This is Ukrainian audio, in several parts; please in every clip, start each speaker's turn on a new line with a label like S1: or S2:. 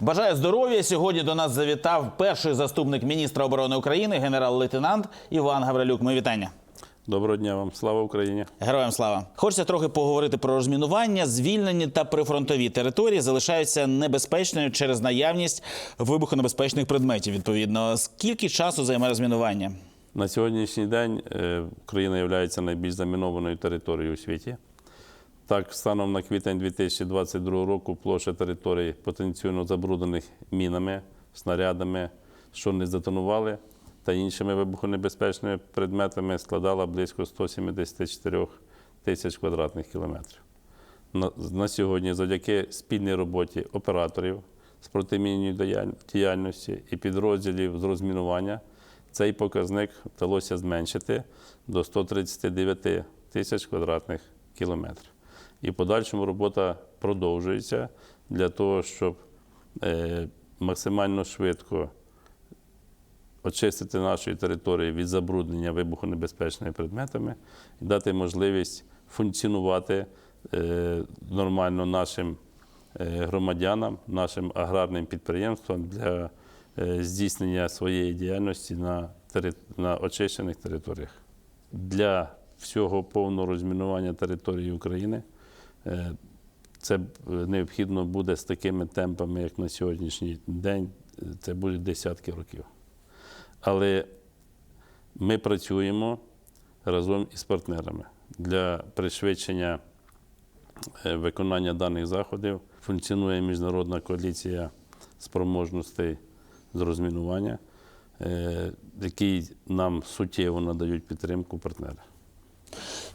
S1: Бажаю здоров'я. Сьогодні до нас завітав перший заступник міністра оборони України, генерал-лейтенант Іван Гаврилюк. Ми вітання.
S2: Доброго дня вам, слава Україні!
S1: Героям слава! Хочеться трохи поговорити про розмінування. Звільнені та прифронтові території залишаються небезпечною через наявність вибухонебезпечних предметів. Відповідно, скільки часу займає розмінування?
S2: На сьогоднішній день е, Україна є найбільш замінованою територією у світі. Так, станом на квітень 2022 року площа територій потенційно забруднених мінами, снарядами, що не здетонували, та іншими вибухонебезпечними предметами складала близько 174 тисяч квадратних кілометрів. На сьогодні, завдяки спільній роботі операторів з протимінної діяльності і підрозділів з розмінування, цей показник вдалося зменшити до 139 тисяч квадратних кілометрів. І в подальшому робота продовжується для того, щоб е, максимально швидко очистити нашої території від забруднення вибухонебезпечними предметами і дати можливість функціонувати е, нормально нашим е, громадянам, нашим аграрним підприємствам для здійснення своєї діяльності на, тери- на очищених територіях. Для всього повного розмінування території України це е, необхідно буде з такими темпами, як на сьогоднішній день, е, це буде десятки років. Але ми працюємо разом із партнерами для пришвидшення е, виконання даних заходів. Функціонує міжнародна коаліція спроможностей з розмінування, е, який нам суттєво надають підтримку партнери.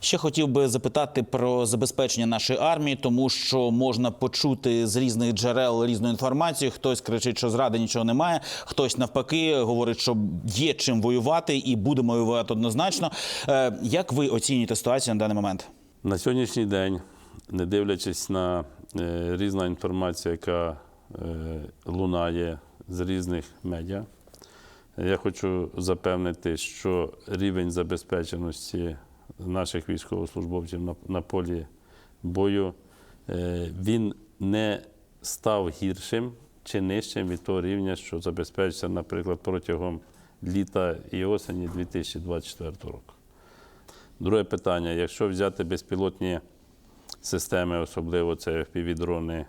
S1: Ще хотів би запитати про забезпечення нашої армії, тому що можна почути з різних джерел різну інформацію. Хтось кричить, що зради нічого немає, хтось навпаки говорить, що є чим воювати і будемо воювати однозначно. Е, Як ви оцінюєте ситуацію на даний момент?
S2: На сьогоднішній день, не дивлячись на е, різна інформація, яка е, лунає з різних медіа, я хочу запевнити, що рівень забезпеченості наших військовослужбовців на, на полі бою е, він не став гіршим чи нижчим від того рівня, що забезпечився, наприклад, протягом літа і осені 2024 року. Друге питання: якщо взяти безпілотні системи, особливо це FPV-дрони,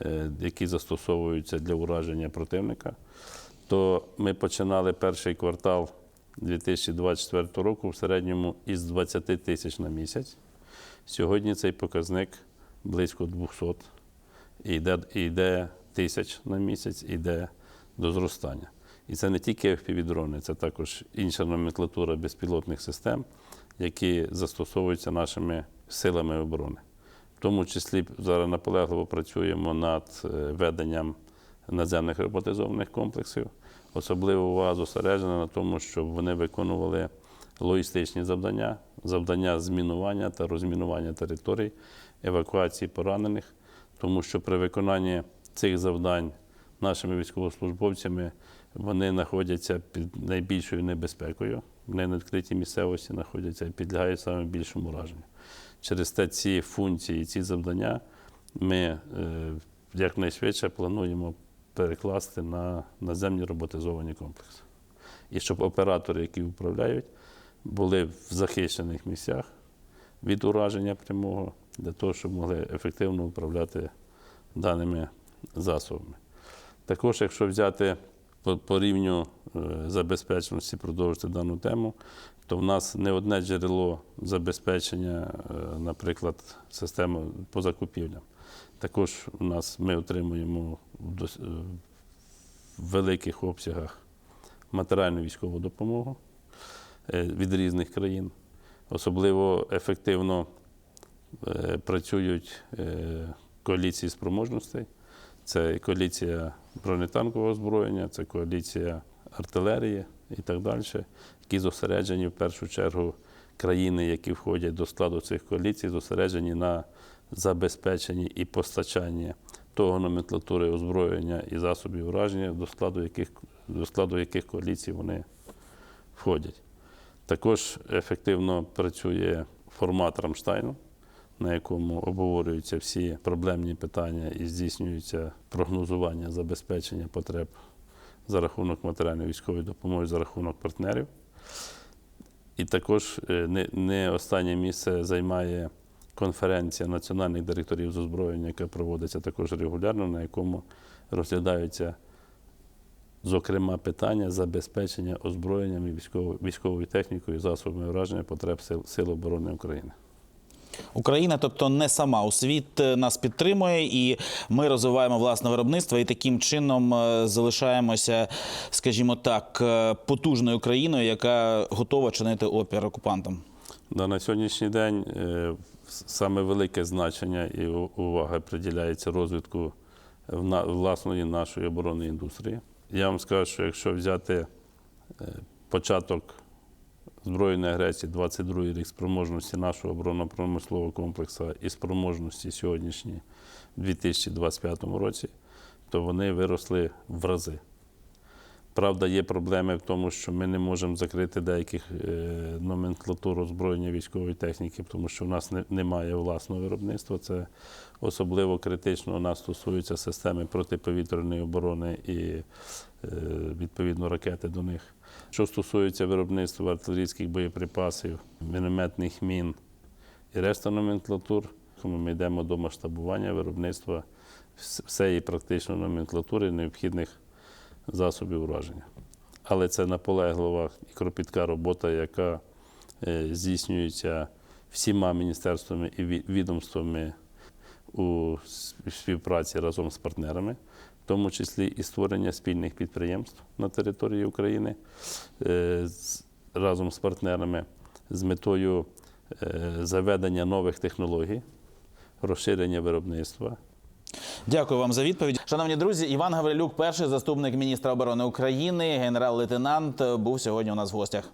S2: е, які застосовуються для ураження противника, то ми починали перший квартал 2024 року в середньому із 20 тисяч на місяць. Сьогодні цей показник близько 200 і йде, йде тисяч на місяць, іде до зростання. І це не тільки FPV-дрони, це також інша номенклатура безпілотних систем, які застосовуються нашими силами оборони. В тому числі зараз наполегливо працюємо над е, веденням надземних роботизованих комплексів. Особливо увага зосереджена на тому, щоб вони виконували логістичні завдання, завдання змінування та розмінування територій, евакуації поранених, тому що при виконанні цих завдань нашими військовослужбовцями вони знаходяться під найбільшою небезпекою. Вони на відкритій місцевості знаходяться і підлягають саме більшому ураженню. Через те ці функції, ці завдання ми е, якнайшвидше плануємо перекласти на наземні роботизовані комплекси. І щоб оператори, які управляють, були в захищених місцях від ураження прямого, для того, щоб могли ефективно управляти даними засобами. Також, якщо взяти по, по рівню е, забезпеченості, продовжити дану тему, то в нас не одне джерело забезпечення, е, наприклад, системи по закупівлям. Також у нас ми отримуємо в е, великих обсягах матеріальну військову допомогу е, від різних країн. Особливо ефективно е, працюють коаліції спроможностей. Це коаліція бронетанкового озброєння, це коаліція артилерії і так далі, які зосереджені в першу чергу країни, які входять до складу цих коаліцій, зосереджені на забезпеченні і постачанні того номенклатури озброєння і засобів ураження, до складу яких, до складу яких коаліцій вони входять. Також ефективно працює формат Рамштайну, на якому обговорюються всі проблемні питання і здійснюється прогнозування забезпечення потреб за рахунок матеріально-військової допомоги, за рахунок партнерів. І також е, не останнє місце займає конференція національних директорів з озброєння, яка проводиться також регулярно, на якому розглядаються, зокрема, питання забезпечення озброєнням і військовою, військовою технікою, засобами враження потреб сил, сил оборони України.
S1: Україна, тобто не сама у світ е, нас підтримує, і ми розвиваємо власне виробництво, і таким чином е, залишаємося, скажімо так, е, потужною країною, яка готова чинити опір окупантам.
S2: На сьогоднішній день е, саме велике значення і увага приділяється розвитку вна- власної нашої оборонної індустрії. Я вам скажу, що якщо взяти е, початок збройної агресії, 22 рік спроможності нашого оборонно-промислового комплексу і спроможності сьогоднішні в 2025 році, то вони виросли в рази. Правда, є проблеми в тому, що ми не можемо закрити деяких е, номенклатур озброєння військової техніки, тому що в нас не, немає власного виробництва. Це особливо критично у нас стосується системи протиповітряної оборони і е, відповідно ракети до них. Що стосується виробництва артилерійських боєприпасів, мінометних мін і решта номенклатур, ми йдемо до масштабування виробництва всієї практично номенклатури необхідних засобів ураження. Але це наполеглива і кропітка робота, яка е, здійснюється всіма міністерствами і ві- відомствами у співпраці разом з партнерами, в тому числі і створення спільних підприємств на території України е, разом з партнерами з метою е, заведення нових технологій, розширення виробництва.
S1: Дякую вам за відповідь. Шановні друзі, Іван Гаврилюк, перший заступник міністра оборони України, генерал-лейтенант, був сьогодні у нас в гостях.